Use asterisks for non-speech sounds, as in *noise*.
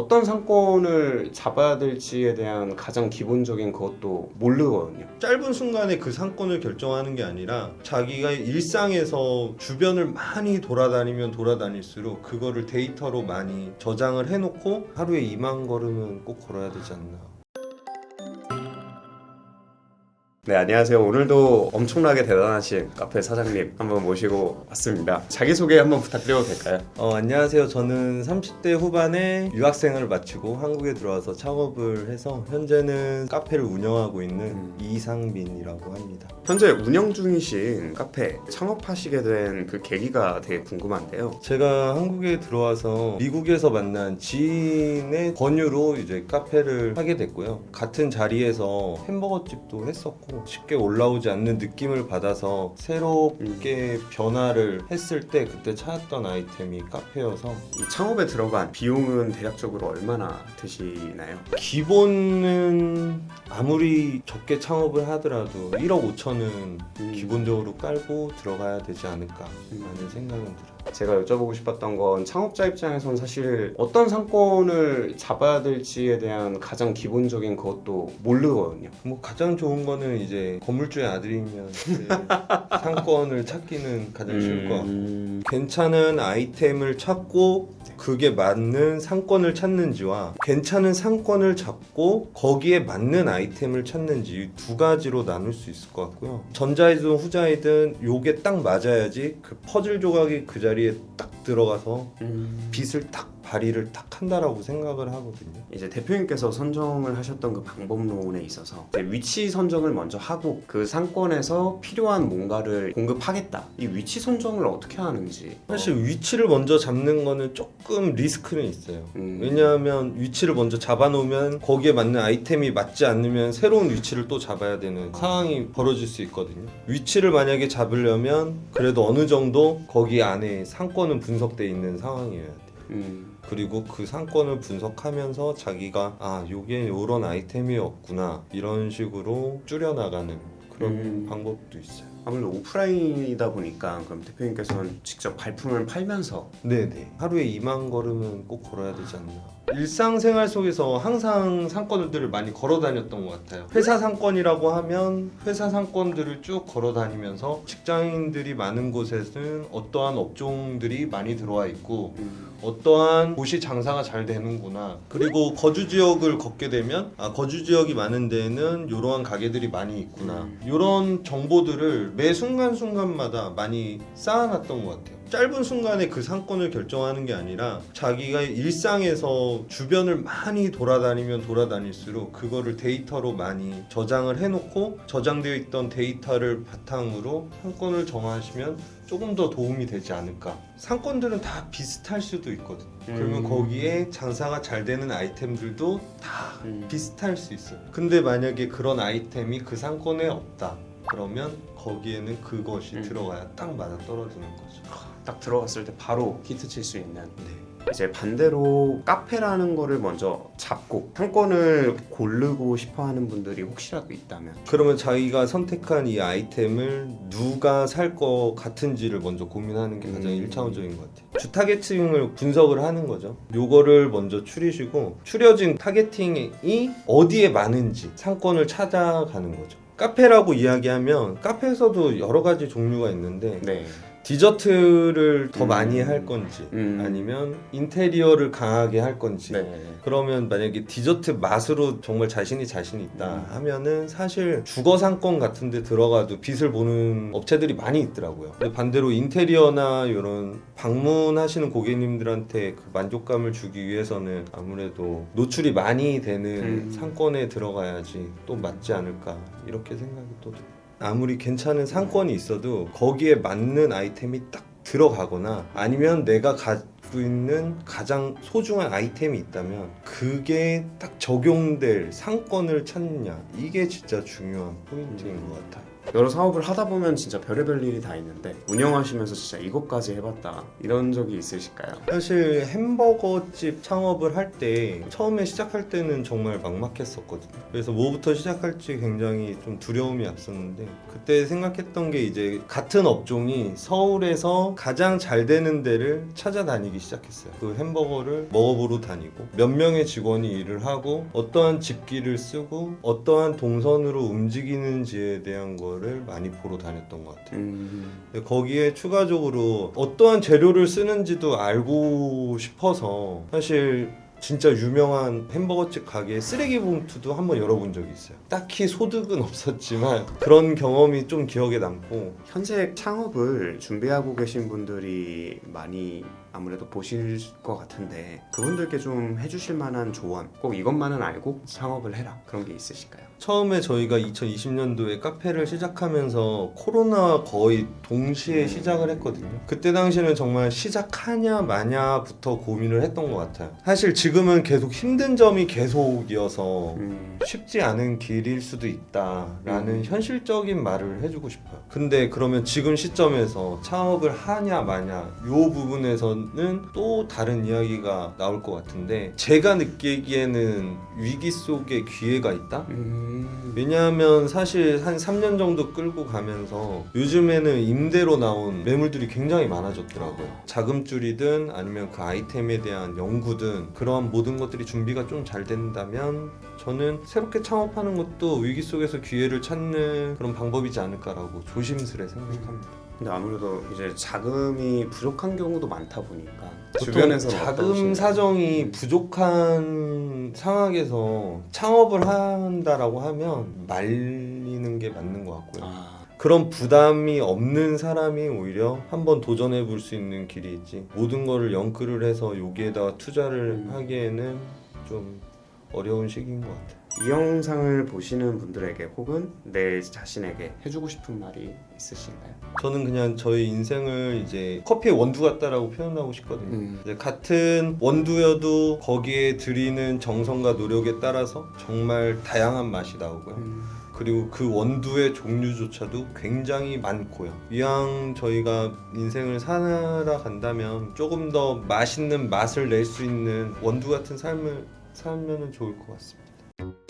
어떤 상권을 잡아야 될지에 대한 가장 기본적인 그것도 모르거든요. 짧은 순간에 그 상권을 결정하는 게 아니라 자기가 일상에서 주변을 많이 돌아다니면 돌아다닐수록 그거를 데이터로 많이 저장을 해놓고 하루에 2만 걸음은 꼭 걸어야 되지 않나. 네, 안녕하세요. 오늘도 엄청나게 대단하신 카페 사장님 한번 모시고 왔습니다. 자기소개 한번 부탁드려도 될까요? 어, 안녕하세요. 저는 30대 후반에 유학생을 마치고 한국에 들어와서 창업을 해서 현재는 카페를 운영하고 있는 음. 이상민이라고 합니다. 현재 운영 중이신 카페 창업하시게 된 그 계기가 되게 궁금한데요. 제가 한국에 들어와서 미국에서 만난 지인의 권유로 이제 카페를 하게 됐고요. 같은 자리에서 햄버거 집도 했었고 쉽게 올라오지 않는 느낌을 받아서 새롭게 변화를 했을 때 그때 찾았던 아이템이 카페여서 이 창업에 들어간 비용은 대략적으로 얼마나 드시나요? 기본은 아무리 적게 창업을 하더라도 1억 5천은 음. 기본적으로 깔고 들어가야 되지 않을까라는 생각은 들어요. 제가 여쭤보고 싶었던 건 창업자 입장에선 사실 어떤 상권을 잡아야 될지에 대한 가장 기본적인 그것도 모르거든요. 뭐 가장 좋은 거는 이제 건물주의 아들이면 이제 *laughs* 상권을 찾기는 가장 쉬울 것 같고 음, 괜찮은 아이템을 찾고 그게 맞는 상권을 찾는지와 괜찮은 상권을 잡고 거기에 맞는 아이템을 찾는지 이두 가지로 나눌 수 있을 것 같고요. 전자이든 후자이든 요게 딱 맞아야지 그 퍼즐 조각이 그 자리에 딱 들어가서 음. 빛을 딱 발휘를 딱 한다라고 생각을 하거든요. 이제 대표님께서 선정을 하셨던 그 방법론에 있어서 이제 위치 선정을 먼저 하고 그 상권에서 필요한 뭔가를 공급하겠다. 이 위치 선정을 어떻게 하는지 사실 위치를 먼저 잡는 거는 조금 리스크는 있어요. 음. 왜냐하면 위치를 먼저 잡아놓으면 거기에 맞는 아이템이 맞지 않으면 새로운 위치를 또 잡아야 되는 상황이 벌어질 수 있거든요. 위치를 만약에 잡으려면 그래도 어느 정도 거기 안에 상권은 분석돼 있는 상황이어야 돼요. 음. 그리고 그 상권을 분석하면서 자기가 아 요게 요런 아이템이 없구나 이런 식으로 줄여나가는 그런 음. 방법도 있어요. 아무래도 오프라인이다 보니까 그럼 대표님께서는 직접 발품을 팔면서 네네. 하루에 2만 걸음은 꼭 걸어야 되지 않나. 일상생활 속에서 항상 상권들을 많이 걸어 다녔던 것 같아요. 회사 상권이라고 하면 회사 상권들을 쭉 걸어 다니면서 직장인들이 많은 곳에는 어떠한 업종들이 많이 들어와 있고 음. 어떠한 곳이 장사가 잘 되는구나. 그리고 거주 지역을 걷게 되면 아 거주 지역이 많은 데에는 이러한 가게들이 많이 있구나. 음. 이런 정보들을 매 순간 순간마다 많이 쌓아놨던 것 같아요. 짧은 순간에 그 상권을 결정하는 게 아니라 자기가 일상에서 주변을 많이 돌아다니면 돌아다닐수록 그거를 데이터로 많이 저장을 해놓고 저장되어 있던 데이터를 바탕으로 상권을 정하시면 조금 더 도움이 되지 않을까. 상권들은 다 비슷할 수도 있거든. 요 그러면 음. 거기에 장사가 잘 되는 아이템들도 다 음. 비슷할 수 있어요. 근데 만약에 그런 아이템이 그 상권에 없다. 그러면 거기에는 그것이 음. 들어가야 딱 맞아 떨어지는 거죠. 딱 들어갔을 때 바로 히트 칠 수 있는 네. 이제 반대로 카페라는 거를 먼저 잡고 상권을 고르고 싶어 하는 분들이 혹시라도 있다면 그러면 자기가 선택한 이 아이템을 누가 살 것 같은지를 먼저 고민하는 게 가장 음. 일 1차원적인 것 같아요. 주 타겟팅을 분석을 하는 거죠. 요거를 먼저 추리시고 추려진 타겟팅이 어디에 많은지 상권을 찾아가는 거죠. 카페라고 이야기하면 카페에서도 여러 가지 종류가 있는데 네. 디저트를 더 음. 많이 할 건지 음. 아니면 인테리어를 강하게 할 건지 네. 그러면 만약에 디저트 맛으로 정말 자신이 자신 있다 음. 하면은 사실 주거 상권 같은 데 들어가도 빛을 보는 업체들이 많이 있더라고요. 근데 반대로 인테리어나 이런 방문하시는 고객님들한테 그 만족감을 주기 위해서는 아무래도 노출이 많이 되는 음. 상권에 들어가야지 또 맞지 않을까 이렇게 생각이 또 들어요. 아무리 괜찮은 상권이 있어도 거기에 맞는 아이템이 딱 들어가거나 아니면 내가 가지고 있는 가장 소중한 아이템이 있다면 그게 딱 적용될 상권을 찾느냐 이게 진짜 중요한 포인트인 것 같아요. 여러 사업을 하다 보면 진짜 별의별 일이 다 있는데 운영하시면서 진짜 이것까지 해봤다 이런 적이 있으실까요? 사실 햄버거집 창업을 할 때 처음에 시작할 때는 정말 막막했었거든요. 그래서 뭐부터 시작할지 굉장히 좀 두려움이 앞섰는데 그때 생각했던 게 이제 같은 업종이 서울에서 가장 잘 되는 데를 찾아다니기 시작했어요. 그 햄버거를 먹어보러 다니고 몇 명의 직원이 일을 하고 어떠한 집기를 쓰고 어떠한 동선으로 움직이는지에 대한 거를 많이 보러 다녔던 것 같아요. 음, 근데 거기에 추가적으로 어떠한 재료를 쓰는지도 알고 싶어서 사실 진짜 유명한 햄버거집 가게의 쓰레기 봉투도 한번 열어본 적이 있어요. 딱히 소득은 *laughs* 없었지만 그런 경험이 좀 기억에 남고 현재 창업을 준비하고 계신 분들이 많이 아무래도 보실 것 같은데 그분들께 좀 해주실 만한 조언 꼭 이것만은 알고 창업을 해라 그런 게 있으실까요? 처음에 저희가 2020년도에 카페를 시작하면서 코로나 거의 동시에 음. 시작을 했거든요. 그때 당시는 정말 시작하냐 마냐부터 고민을 했던 것 같아요. 사실 지금은 계속 힘든 점이 계속이어서 음, 쉽지 않은 길일 수도 있다라는 음. 현실적인 말을 해주고 싶어요. 근데 그러면 지금 시점에서 창업을 하냐 마냐 이 부분에서는 또 다른 이야기가 나올 것 같은데 제가 느끼기에는 위기 속에 기회가 있다. 음, 왜냐하면 사실 한 3년 정도 끌고 가면서 요즘에는 임대로 나온 매물들이 굉장히 많아졌더라고요. 자금줄이든 아니면 그 아이템에 대한 연구든 그러한 모든 것들이 준비가 좀 잘 된다면 저는 새롭게 창업하는 것도 위기 속에서 기회를 찾는 그런 방법이지 않을까라고 조심스레 생각합니다. 근데 아무래도 이제 자금이 부족한 경우도 많다 보니까 주변에서 자금 사정이 부족한 상황에서 창업을 한다라고 하면 말리는 게 맞는 것 같고요. 아, 그런 부담이 없는 사람이 오히려 한번 도전해 볼 수 있는 길이지 모든 거를 연끌을 해서 여기에다가 투자를 음. 하기에는 좀 어려운 시기인 것 같아요. 이 영상을 보시는 분들에게 혹은 내 자신에게 해주고 싶은 말이 있으신가요? 저는 그냥 저희 인생을 이제 커피의 원두 같다라고 표현하고 싶거든요. 음. 이제 같은 원두여도 거기에 들이는 정성과 노력에 따라서 정말 다양한 맛이 나오고요. 음. 그리고 그 원두의 종류조차도 굉장히 많고요. 이왕 저희가 인생을 살아간다면 조금 더 맛있는 맛을 낼 수 있는 원두 같은 삶을 살면 좋을 것 같습니다. Thank you